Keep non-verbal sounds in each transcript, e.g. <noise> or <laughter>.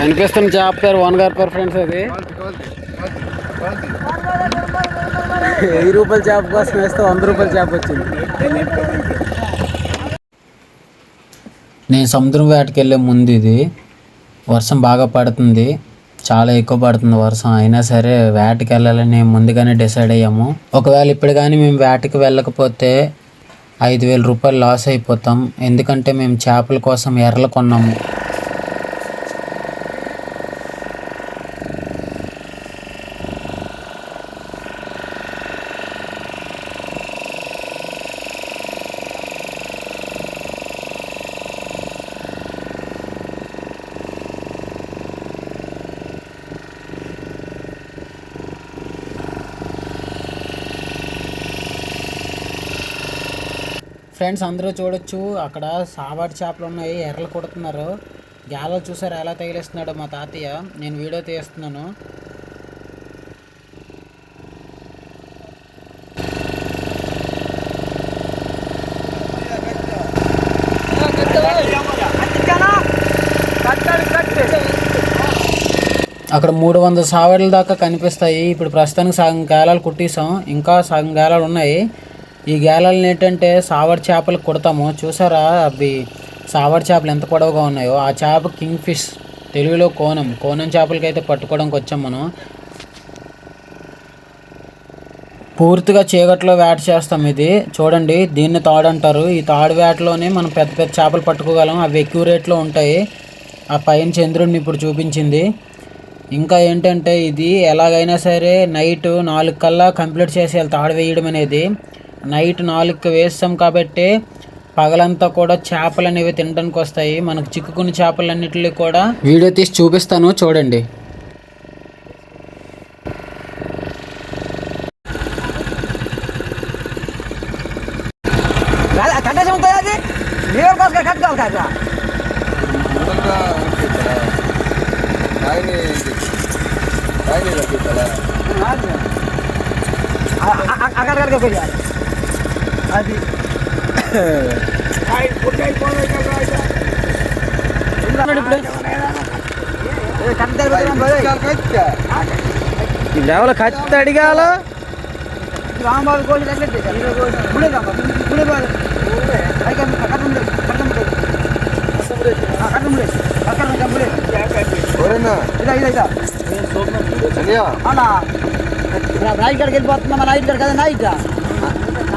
కనిపిస్తున్న చేప పేరు వన్ గారి పేరు ఫ్రెండ్స్ అది. వెయ్యి రూపాయల చేప కోసం వేస్తే వంద రూపాయల చేప వచ్చింది. నేను సముద్రం వేటకి వెళ్ళే ముందు ఇది వర్షం బాగా పడుతుంది చాలా ఎక్కువ పడుతుంది వర్షం. అయినా సరే వేటకి వెళ్ళాలని ముందుగానే డిసైడ్ అయ్యాము. ఒకవేళ ఇప్పుడు కానీ మేము వేటకి వెళ్ళకపోతే ఐదు వేల రూపాయలు లాస్ అయిపోతాం. ఎందుకంటే మేము చేపల కోసం ఎర్రలు కొన్నాము. ఫ్రెండ్స్ అందరూ చూడొచ్చు. అక్కడ సాబాటి చేపలు ఉన్నాయి. ఎర్రలు కొడుతున్నారు. గ్యాలో చూసారు? ఎలా తగిలిస్తున్నాడు మా తాతయ్య. నేను వీడియో తీస్తున్నాను. అక్కడ మూడు వందల సావడ్ల దాకా కనిపిస్తాయి. ఇప్పుడు ప్రస్తుతానికి సగం గాలాలు కుట్టేసాం ఇంకా సగం గాలాలు ఉన్నాయి. ఈ గేలల్ని ఏంటంటే సావర్ చేపలు కుడతాము. చూసారా? అవి సావర్ చేపలు ఎంత పొడవుగా ఉన్నాయో. ఆ చేప కింగ్ ఫిష్ తెలుగులో కోనం. కోనం చేపలకి అయితే పట్టుకోవడానికి వచ్చాం మనం. పూర్తిగా చీకట్లో వేట చేస్తాం ఇది. చూడండి దీన్ని తాడు అంటారు. ఈ తాడు వేటలోనే మనం పెద్ద పెద్ద చేపలు పట్టుకోగలం. అవి ఎక్కువ రేట్లో ఉంటాయి. ఆ పైన చంద్రుడిని ఇప్పుడు చూపించింది. ఇంకా ఏంటంటే ఇది ఎలాగైనా సరే నైట్ నాలుగు కల్లా కంప్లీట్ చేసేయాలి తాడు వేయడం అనేది. నైట్ నాలుగుకి వేస్తాం కాబట్టి పగలంతా కూడా చేపలు అనేవి తినడానికి వస్తాయి. మనకు చిక్కుకున్న చేపలన్నిటిని కూడా వీడియో తీసి చూపిస్తాను చూడండి. ఉంటుంది అది నీరు కోసం కట్టుకోవాలి కదా అక్కడికి పోయాలి అది ఇప్పుడు ఎవరు ఖచ్చితంగా అడిగాల రాంబాబు కోళ్ళు తగ్గట్టు ముడే రాంబాబు ముడే బాగా పైకి అక్కడ ఉండే అక్కడ ఉండే అక్కడ ఉండే అక్కడ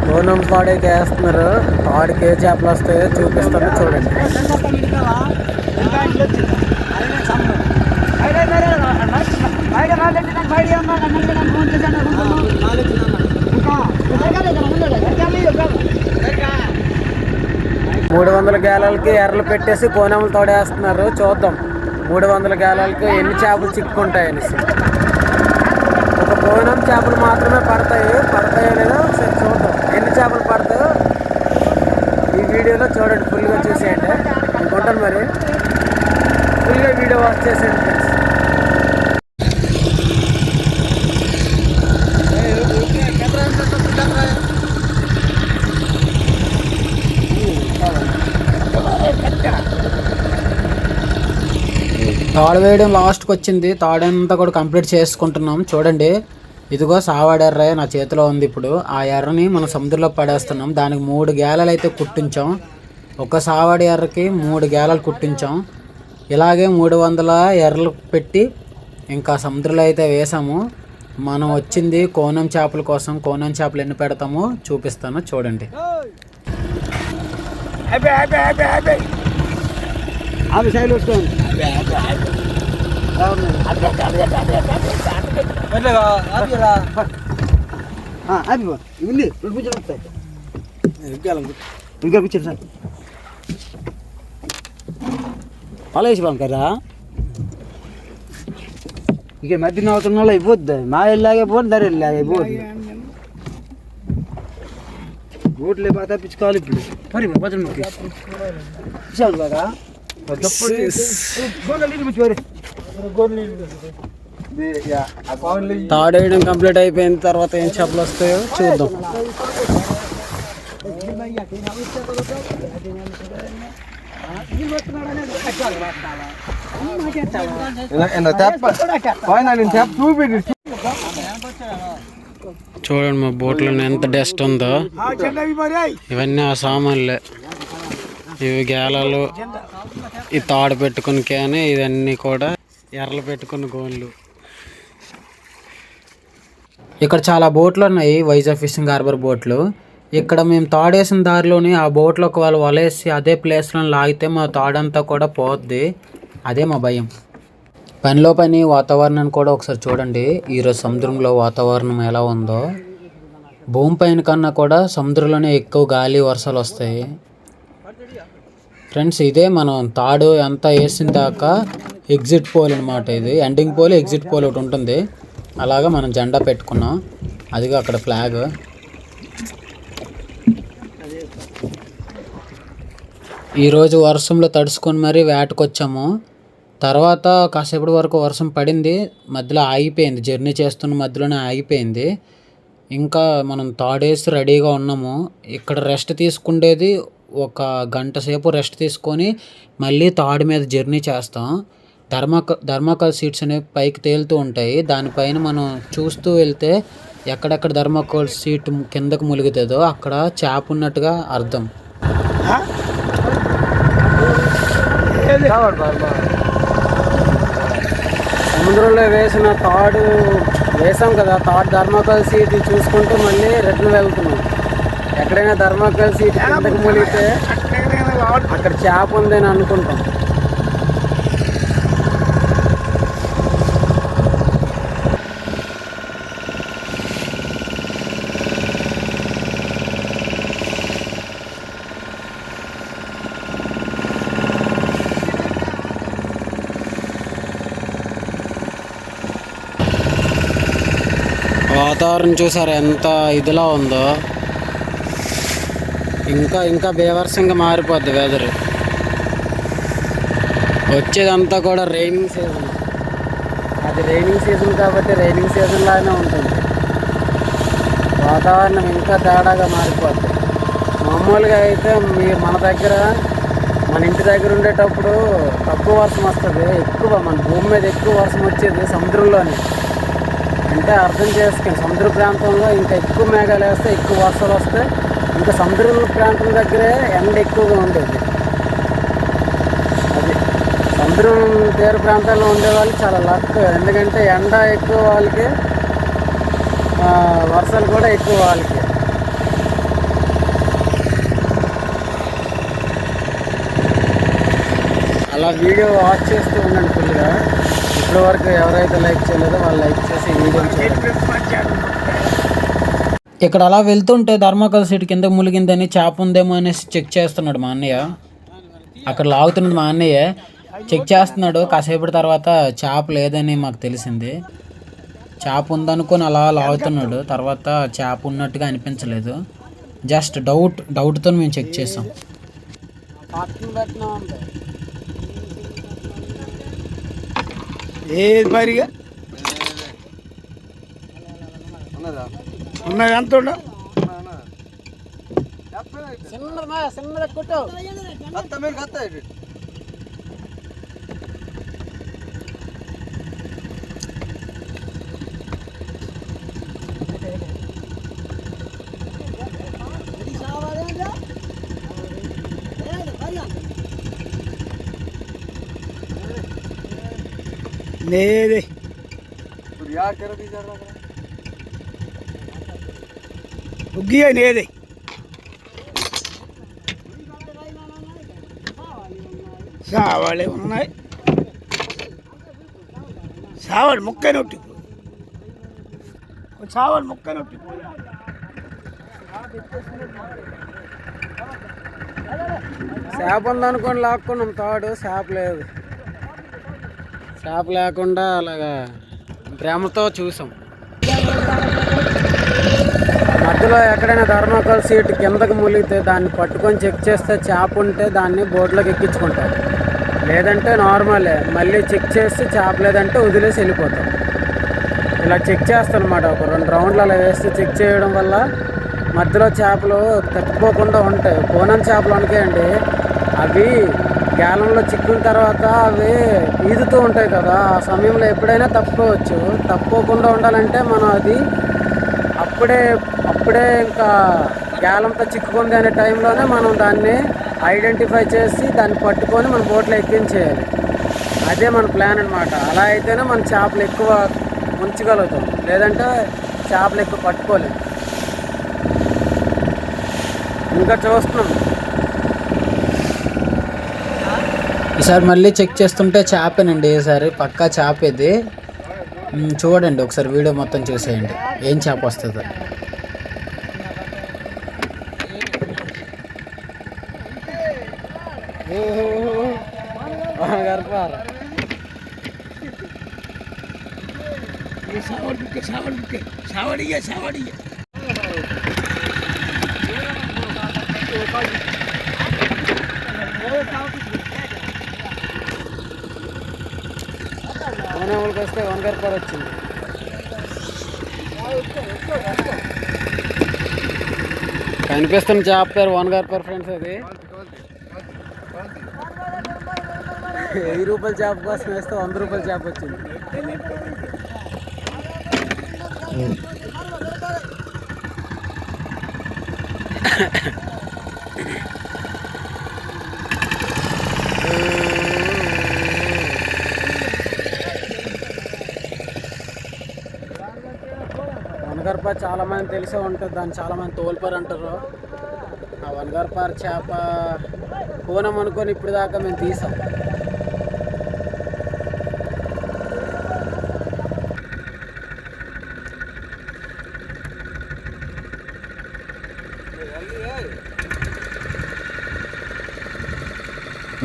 స- కోనం పాడైతే వేస్తున్నారు పాడికి ఏ చేపలు వస్తాయో చూపిస్తాను చూడండి. మూడు వందల గేలలకి ఎర్రలు పెట్టేసి కోనములు తోడేస్తున్నారు. చూద్దాం. మూడు వందల గేలాలకి ఎన్ని చేపలు చిక్కుంటాయని ఒక కోనం చేపలు మాత్రమే పడతాయి. పడతాయి లేదో ఒకసారి చూద్దాం ఎన్ని చేపలు పడతాయో ఈ వీడియోలో చూడండి ఫుల్గా చూసేయండి. అనుకుంటాను మరి. ఫుల్గా వీడియో వాచ్ చేసేయండి ఫ్రెండ్స్ తాడు వేయడం లాస్ట్కి వచ్చింది. తాడంతా కూడా కంప్లీట్ చేసుకుంటున్నాం. చూడండి. ఇదిగో సావాడెర్ర నా చేతిలో ఉంది ఇప్పుడు. ఆ ఎర్రని మనం సముద్రంలో పడేస్తున్నాం. దానికి మూడు గేలలు అయితే కుట్టించాం. ఒక సావాడి ఎర్రకి మూడు గేలలు కుట్టించాం. ఇలాగే మూడు వందల ఎర్రలు పెట్టి ఇంకా సముద్రంలో అయితే వేసాము. మనం వచ్చింది కోనం చేపల కోసం. కోనం చేపలు ఎన్ని పెడతామో చూపిస్తాను. చూడండి. ఇంకా కూర్చోండి సార్. పలేసి పంకరా ఇక మధ్య నవ్వుతున్న వాళ్ళు అయిపోద్ది మా ఇల్లాగే పోదు దరి ఇల్లాగే అయిపోద్ది బోట్లే బాగా తప్పించుకోవాలి ఇప్పుడు మరి భద్రం విశాల్ బాగా తాడు వేయడం కంప్లీట్ అయిపోయిన తర్వాత ఏం చేపలు వస్తాయో చూద్దాం నేను చెప్ప చూపి చూడండి మా బోట్లో ఎంత డస్ట్ ఉందో. ఇవన్నీ ఆ సామాన్లే. ఇవి గేలాలు ఈ తాడు పెట్టుకుని కానీ ఇవన్నీ కూడా ఎర్రలు పెట్టుకుని గోన్లు. ఇక్కడ చాలా బోట్లు ఉన్నాయి వైజాగ్ ఫిషింగ్ హార్బర్ బోట్లు. ఇక్కడ మేము తాడేసిన దారిలోని ఆ బోట్లోకి వాళ్ళు వలేసి అదే ప్లేస్లో లాగితే మా తాడంతా కూడా పోద్ది. అదే మా భయం. పనిలో పని వాతావరణాన్ని కూడా ఒకసారి చూడండి. ఈరోజు సముద్రంలో వాతావరణం ఎలా ఉందో. భూమి పైన కన్నా కూడా సముద్రంలోనే ఎక్కువ గాలి వర్షాలు వస్తాయి. ఫ్రెండ్స్ ఇదే మనం తాడు అంతా వేసిన దాకా ఎగ్జిట్ పోల్ అనమాట ఇది. ఎండింగ్ పోల్ ఎగ్జిట్ పోల్ ఒకటి ఉంటుంది. అలాగా మనం జెండా పెట్టుకున్నాం. అదిగా అక్కడ ఫ్లాగ్. ఈరోజు వర్షంలో తడుచుకొని మరీ వేటకొచ్చాము. తర్వాత కాసేపటి వరకు వర్షం పడింది. మధ్యలో ఆగిపోయింది. జర్నీ చేస్తున్న మధ్యలోనే ఆగిపోయింది. ఇంకా మనం తాడేసి రెడీగా ఉన్నాము. ఇక్కడ రెస్ట్ తీసుకుండేది ఒక గంట సేపు రెస్ట్ తీసుకొని మళ్ళీ తాడు మీద జర్నీ చేస్తాం. ధర్మాక ధర్మాకాల్ సీట్స్ అనేవి పైకి తేలుతూ ఉంటాయి. దానిపైన మనం చూస్తూ వెళ్తే ఎక్కడెక్కడ ధర్మాకోల్ సీట్ కిందకు ములుగుతుందో అక్కడ చేప ఉన్నట్టుగా అర్థం సముద్రంలో వేసిన తాడు వేసాం కదా తాడు ధర్మాకోల్ సీట్ చూసుకుంటూ మళ్ళీ రిటర్న్ వెళ్తున్నాం. ఎక్కడైనా ధర్మాకోల్ సీట్ కిందకు అక్కడ చేప ఉందని అనుకుంటాం. వాతావరణం చూసారు? ఎంత ఇదిలా ఉందో. ఇంకా ఇంకా బేవర్సంగా మారిపోద్ది వెదర్ వచ్చేదంతా కూడా రైనింగ్ సీజన్ అది రైనింగ్ సీజన్ కాబట్టి రైనింగ్ సీజన్ లాగానే ఉంటుంది. వాతావరణం ఇంకా తేడాగా మారిపోద్ది. మామూలుగా అయితే మీ మన దగ్గర మన ఇంటి దగ్గర ఉండేటప్పుడు తక్కువ వర్షం వస్తుంది. ఎక్కువ మన భూమి మీద ఎక్కువ వర్షం వచ్చేది సముద్రంలోనే. అంటే అర్థం చేసుకుని సముద్ర ప్రాంతంలో ఇంకా ఎక్కువ మేఘాలు వేస్తే ఎక్కువ వర్షాలు వస్తాయి. ఇంకా సముద్ర ప్రాంతం దగ్గరే ఎండ ఎక్కువగా ఉండేది. అది సముద్రం తీర ప్రాంతాల్లో ఉండేవాళ్ళు చాలా లక్. ఎందుకంటే ఎండ ఎక్కువ వాళ్ళకి వర్షాలు కూడా ఎక్కువ వాళ్ళకి. అలా వీడియో వాచ్ చేస్తూ ఉండండి ఫుల్గా ఇప్పటి వరకు ఎవరైతే లైక్ చేయలేదో వాళ్ళు లైక్ చేసి వీడియో ఇక్కడ అలా వెళ్తుంటే ధర్మకల్ సీట్ కింద ములిగిందని చేప ఉందేమో అనేసి చెక్ చేస్తున్నాడు మా అన్నయ్య. అక్కడ లాగుతున్నది మా అన్నయ్య. చెక్ చేస్తున్నాడు. కాసేపటి తర్వాత చేప లేదని మాకు తెలిసింది. చేప ఉందనుకొని అలా లాగుతున్నాడు. తర్వాత చేప ఉన్నట్టుగా అనిపించలేదు. జస్ట్ డౌట్ డౌట్తో మేము చెక్ చేసాం. ఏది పరిగా ఉన్నదా ఉన్నది ఎంత ఉండ కత్త మీరు యాడ్ తెర తీశారు అక్కడ. ఉగ్గియే నేదే సావాలే ఉన్నాయి. సావాడు ముక్క నొట్టి. సావాడు ముక్క నొట్టి. చేప ఉందనుకొని లాక్కున్నాం తాడు చేప లేదు. చేప లేకుండా అలాగా ప్రేమతో చూసాం. మధ్యలో ఎక్కడైనా ధర్మకోల్ సీట్ కిందకి ములిగితే దాన్ని పట్టుకొని చెక్ చేస్తే చేప ఉంటే దాన్ని బోట్లోకి ఎక్కించుకుంటాం. లేదంటే నార్మలే మళ్ళీ చెక్ చేసి చేప లేదంటే వదిలేసి వెళ్ళిపోతాం. ఇలా చెక్ చేస్తాను అనమాట ఒక రెండు రౌండ్లు అలా వేస్తే చెక్ చేయడం వల్ల మధ్యలో చేపలు తప్పిపోకుండా ఉంటాయి. కోనం చేపలు అండి అవి గ్యాలంలో చిక్కిన తర్వాత అవి ఈదుతూ ఉంటాయి కదా ఆ సమయంలో ఎప్పుడైనా తప్పుకోవచ్చు. తప్పుకోకుండా ఉండాలంటే మనం అది అప్పుడే అప్పుడే ఇంకా గ్యాలంతో చిక్కుకుంది అనే టైంలోనే మనం దాన్ని ఐడెంటిఫై చేసి దాన్ని పట్టుకొని మన బోట్లో ఎక్కించేయాలి. అదే మన ప్లాన్ అనమాట అలా అయితేనే మన చేపలు ఎక్కువ ఉంచగలుగుతాం లేదంటే చేపలు ఎక్కువ పట్టుకోలేము ఇంకా చూస్తున్నాం. ఈసారి మళ్ళీ చెక్ చేస్తుంటే చేపేనండి ఈసారి పక్కా చేప ఇది చూడండి ఒకసారి వీడియో మొత్తం చూసేయండి ఏం చేప వస్తుందో. గర్భారా కోనేములకి వస్తే వనగర్పారు వచ్చింది. కనిపిస్తున్న చేప పేరు వనగర్పారు ఫ్రెండ్స్ అది. వెయ్యి రూపాయల చేప కోసం వేస్తే వంద రూపాయల చేప వచ్చింది. వనగర్ప చాలా మంది తెలిసే ఉంటుంది దాన్ని చాలా మంది అంటారు. ఆ వనగర్పార్ చేప కోనం అనుకొని ఇప్పుడు దాకా మేము తీసాం.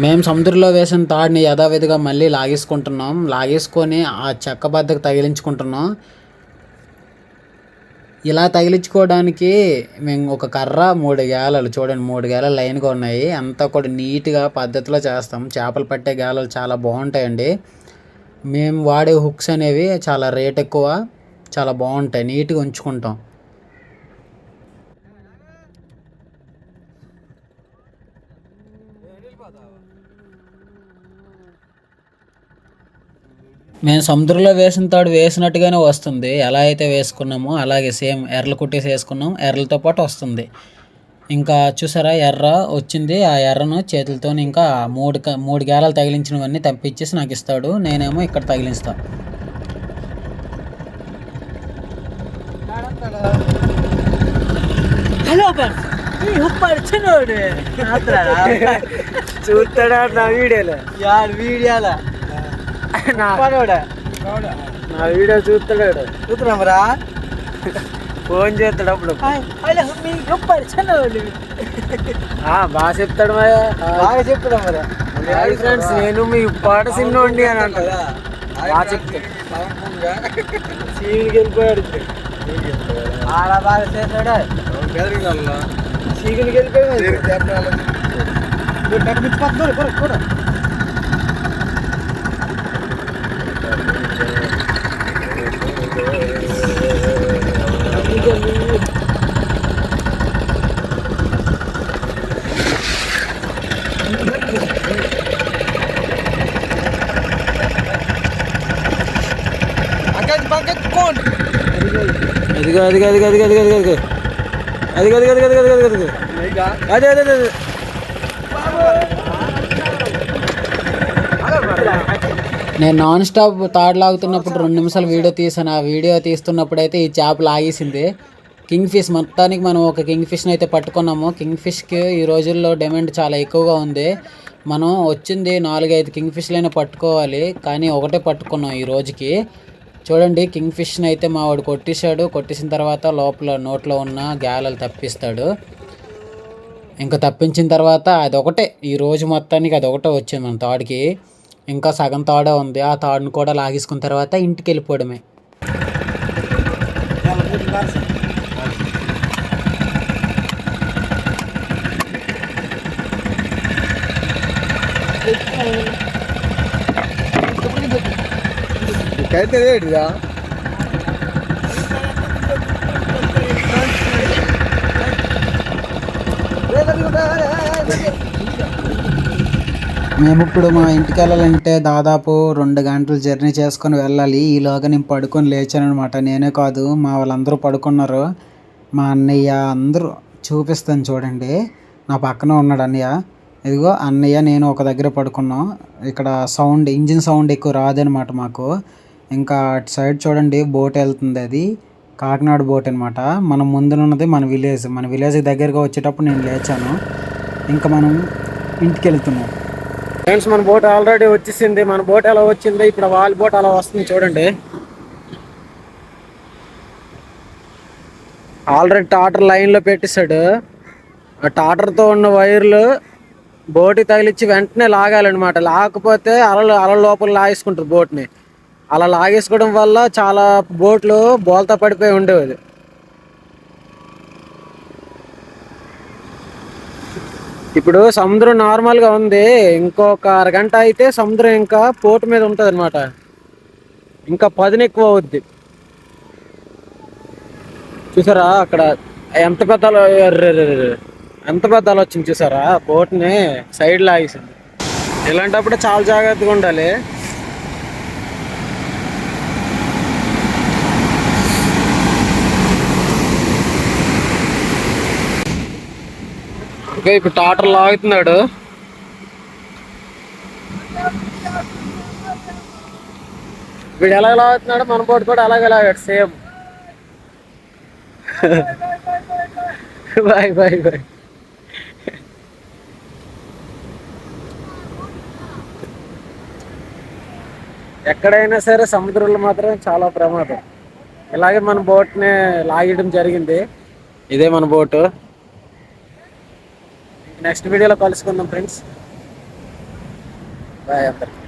మేము సముద్రంలో వేసిన తాడిని యథావిధిగా మళ్ళీ లాగేసుకుంటున్నాం. లాగేసుకొని ఆ చెక్క బద్దకు తగిలించుకుంటున్నాం. ఇలా తగిలించుకోవడానికి మేము ఒక కర్ర మూడు గేలలు చూడండి మూడు గేలలు లైన్గా ఉన్నాయి. అంతా కూడా నీట్గా పద్ధతిలో చేస్తాం. చేపలు పట్టే గేలలు చాలా బాగుంటాయండి. మేము వాడే హుక్స్ అనేవి చాలా రేట్ ఎక్కువ చాలా బాగుంటాయి. నీట్గా ఉంచుకుంటాం. మేము సముద్రంలో వేసిన తాడు వేసినట్టుగానే వస్తుంది. ఎలా అయితే వేసుకున్నామో అలాగే సేమ్ ఎర్రలు కుట్టేసి వేసుకున్నాం. ఎర్రలతో పాటు వస్తుంది. ఇంకా చూసారా ఎర్ర వచ్చింది. ఆ ఎర్రను చేతులతో ఇంకా మూడు మూడు గేలాలు తగిలించినవన్నీ తప్పించేసి నాకు ఇస్తాడు. నేనేమో ఇక్కడ తగిలిస్తాను హలో <laughs> చూస్తాడా నా వీడియోలో? వీడియోల? నా వీడియో చూస్తాడు చూస్తున్నామరా ఫోన్ చేస్తాడు అప్పుడు. బాగా చెప్తాడు మరి బాగా చెప్పురా మరి హాయ్ ఫ్రెండ్స్ నేను మీ పాట సిన్నోండి అని అంటాడు. బాగా చెప్తాడు సీవికి వెళ్ళిపోయాడు. ఆడ బాగా చేశాడా? సీగిలికి వెళ్ళిపోయాడు. కూడా అదిగో అదిగో అదిగో అదిగో అదిగో అదిగో అదిగో అదిగో అదిగో అదిగో అదిగో అదిగో అదే అదే అదే నేను నాన్ స్టాప్ తాడు లాగుతున్నప్పుడు రెండు నిమిషాలు వీడియో తీసాను ఆ వీడియో తీస్తున్నప్పుడు అయితే ఈ చేప లాగేసింది కింగ్ ఫిష్ మొత్తానికి మనం ఒక కింగ్ ఫిష్ని అయితే పట్టుకున్నాము కింగ్ ఫిష్కి ఈ రోజుల్లో డిమాండ్ చాలా ఎక్కువగా ఉంది మనం వచ్చింది నాలుగైదు కింగ్ ఫిష్లైనా పట్టుకోవాలి కానీ ఒకటే పట్టుకున్నాం ఈ రోజుకి చూడండి కింగ్ ఫిష్ని అయితే మా వాడు కొట్టేశాడు. కొట్టేసిన తర్వాత లోపల నోట్లో ఉన్న గాలలు తప్పిస్తాడు. ఇంకా తప్పించిన తర్వాత అదొకటే. ఈ రోజు మొత్తానికి అదొకటే వచ్చింది మన తాడుకి. ఇంకా సగం తాడే ఉంది. ఆ తాడుని కూడా లాగేసుకున్న తర్వాత ఇంటికి వెళ్ళిపోవడమే. ఇక్కడైతే ఏంటిదా మేము ఇప్పుడు మా ఇంటికి వెళ్ళాలంటే దాదాపు రెండు గంటలు జర్నీ చేసుకొని వెళ్ళాలి. ఈలోగా నేను పడుకొని లేచాను అనమాట నేనే కాదు మా వాళ్ళందరూ పడుకున్నారు. మా అన్నయ్య అందరూ చూపిస్తాను చూడండి. నా పక్కన ఉన్నాడు అన్నయ్య. ఇదిగో అన్నయ్య నేను ఒక దగ్గర పడుకున్నాం. ఇక్కడ సౌండ్ ఇంజిన్ సౌండ్ ఎక్కువ రాదనమాట మాకు. ఇంకా అటు సైడ్ చూడండి బోట్ వెళ్తుంది అది. కాకినాడ బోట్ అనమాట మనం ముందునున్నది మన విలేజ్. మన విలేజ్ దగ్గరగా వచ్చేటప్పుడు నేను లేచాను. ఇంకా మనం ఇంటికి వెళ్తున్నాం. ఫ్రెండ్స్ మన బోట్ ఆల్రెడీ వచ్చేసింది. మన బోట్ ఎలా వచ్చింది ఇప్పుడు వాళ్ళ బోట్ అలా వస్తుంది చూడండి. ఆల్రెడీ టాటర్ లైన్లో పెట్టేశాడు. ఆ టాటర్తో ఉన్న వైర్లు బోట్ తగిలిచ్చి వెంటనే లాగాలన్నమాట. లాకపోతే అలలు అల లోపల లాగేసుకుంటారు బోట్ని. అలా లాగేసుకోవడం వల్ల చాలా బోట్లు బోల్తా పడిపోయి ఉండేవి ఇప్పుడు సముద్రం నార్మల్గా ఉంది ఇంకొక అరగంట అయితే సముద్రం ఇంకా పోటు మీద ఉంటుంది అనమాట ఇంకా పదిని ఎక్కువ అవుద్ది. చూసారా అక్కడ ఎంత పెద్ద ఎంత పెద్ద వచ్చింది చూసారా? బోట్ని సైడ్ లాగేసింది. ఇలాంటప్పుడు చాలా జాగ్రత్తగా ఉండాలి. ఓకే ఇప్పుడు టాటర్ లాగుతున్నాడు. వీడు ఎలా లాగుతున్నాడు మన బోట్ కూడా అలాగే లాగాడు సేమ్. Bye bye bye. ఎక్కడైనా సరే సముద్రంలో మాత్రం చాలా ప్రమాదం. ఇలాగే మన బోట్ని లాగడం జరిగింది. ఇదే మన బోటు. నెక్స్ట్ వీడియోలో కలుసుకుందాం ఫ్రెండ్స్. బాయ్ అందరికి.